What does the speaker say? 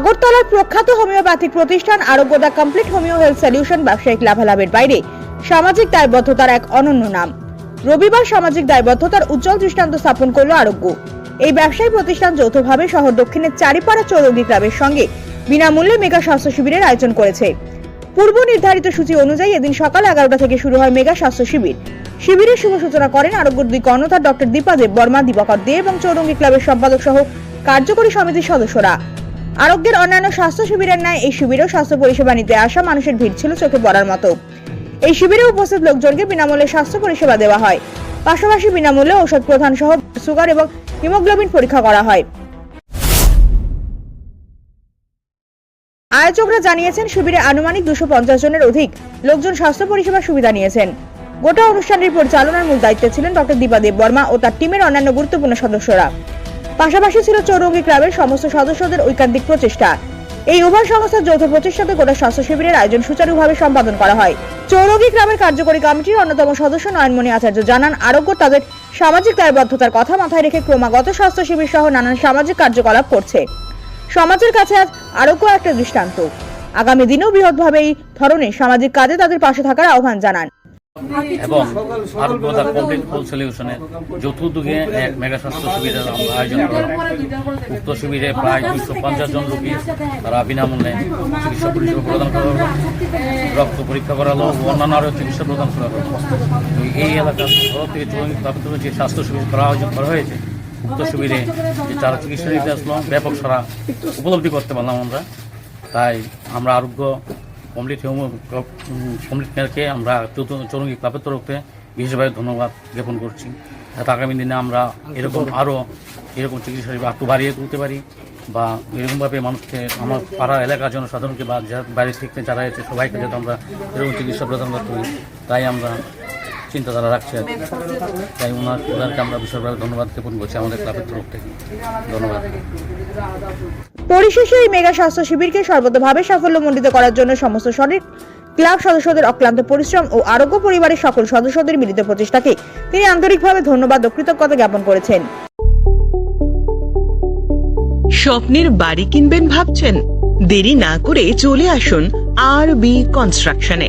আগরতলার প্রখ্যাত হোমিওপ্যাথিক প্রতিষ্ঠান Arogyada complete homeo health solution ব্যবসায়িক লাভালাভের বাইরে সামাজিক দায়বদ্ধতার এক অনন্য নাম। রবিবার সামাজিক দায়বদ্ধতার উজ্জ্বল দৃষ্টান্ত স্থাপন করল আরোগ্য। এই ব্যবসায়ী প্রতিষ্ঠান যৌথভাবে শহর দক্ষিণের চারিপাড়া চৌরঙ্গি ক্লাবের সঙ্গে বিনামূল্যে মেগা স্বাস্থ্য শিবিরের আয়োজন করেছে। পূর্ব নির্ধারিত সূচি অনুযায়ী এদিন সকাল এগারোটা থেকে শুরু হয় মেগা স্বাস্থ্য শিবির। শিবিরের শুভ সূচনা করেন আরোগ্য দুই কর্ণধার ডক্টর দীপা দেব বর্মা দিবাকর দে এবং চৌরঙ্গি ক্লাবের সম্পাদক সহ কার্যকরী সমিতির সদস্যরা। আরোগ্যের অন্যান্য স্বাস্থ্য শিবিরের ন্যায় এই শিবিরেও স্বাস্থ্য পরিষেবা নিতে আসা মানুষের ভিড় ছিল চোখে পড়ার মতো। এই শিবিরে উপস্থিত লোকজনকে বিনামূল্যে স্বাস্থ্য পরিষেবা দেওয়া হয়। পাশাপাশি বিনামূল্যে ঔষধ প্রদান সহ সুগার এবং হিমোগ্লোবিন পরীক্ষা করা হয়। আয়োজকরা জানিয়েছেন, শিবিরে আনুমানিক দুশো পঞ্চাশ জনের অধিক লোকজন স্বাস্থ্য পরিষেবার সুবিধা নিয়েছেন। গোটা অনুষ্ঠানটির পরিচালনার মূল দায়িত্বে ছিলেন ডক্টর দীপা দেব বর্মা ও তার টিমের অন্যান্য গুরুত্বপূর্ণ সদস্যরা। পাশাপাশি ছিল চৌরঙ্গি ক্লাবের সমস্ত সদস্যদের ঐকান্তিক প্রচেষ্টা। এই উভয় সংস্থার যৌথ প্রচেষ্টাতে গোটা স্বাস্থ্য শিবিরের আয়োজন সুচারুভাবে সম্পাদন করা হয়। চৌরঙ্গি গ্রামের কার্যকরী কমিটির অন্যতম সদস্য নয়নমণি আচার্য জানান, আরোগ্য তাদের সামাজিক দায়বদ্ধতার কথা মাথায় রেখে ক্রমাগত স্বাস্থ্য শিবির সহ নানান সামাজিক কার্যকলাপ করছে। সমাজের কাছে আজ আরোগ্য একটা দৃষ্টান্ত। আগামী দিনেও বৃহৎভাবে এই ধরনের সামাজিক কাজে তাদের পাশে থাকার আহ্বান জানান। এবং আরোগ্যতা কমপ্লিট হোল সলিউশনের যৌথ এক মেগা স্বাস্থ্য শিবিরের আমরা আয়োজন করলাম উক্ত শিবিরে প্রায় দুশো পঞ্চাশ জন রোগী তারা বিনামূল্যে চিকিৎসা পরিষেবা প্রদান করা হলো রক্ত পরীক্ষা করা হলো ও অন্যান্য আরও চিকিৎসা প্রদান করা হলো এই এলাকার তরফ থেকে তরফে যে স্বাস্থ্য শিবির করা আয়োজন করা হয়েছে উক্ত শিবিরে যে তারা চিকিৎসা নিতে আসলো ব্যাপক সারা উপলব্ধি করতে পারলাম আমরা। তাই আমরা আরোগ্য কমপ্লিট হোম কমপ্লিট কেয়ারকে আমরা চৌরঙ্গি ক্লাবের তরফে বিশেষভাবে ধন্যবাদ জ্ঞাপন করছি। যাতে আগামী দিনে আমরা এরকম আরও এরকম চিকিৎসা একটু বাড়িয়ে তুলতে পারি বা এরকমভাবে মানুষকে আমার পাড়া এলাকার জন্য সাধারণকে বা যারা বাইরে থেকে যারা এসে সবাইকে যাতে আমরা এরকম চিকিৎসা প্রদান করতে পারি, তাই আমরা চিন্তাধারা রাখছি আর কি। তাই ওনার ওনারকে আমরা বিশেষভাবে ধন্যবাদ জ্ঞাপন করছি আমাদের ক্লাবের তরফ থেকে। ধন্যবাদ। পরিশেষে এই মেগা স্বাস্থ্য শিবিরকে সর্বতভাবে সাফল্যমণ্ডিত করার জন্য সমস্ত শরীর ক্লাব সদস্যদের অক্লান্ত পরিশ্রম ও আরোগ্য পরিবারের সকল সদস্যদের মিলিত প্রচেষ্টাকে তিনি আন্তরিকভাবে ধন্যবাদ ও কৃতজ্ঞতা জ্ঞাপন করেছেন। স্বপ্নের বাড়ি কিনবেন ভাবছেন? দেরি না করে চলে আসুন আর বি কনস্ট্রাকশনে।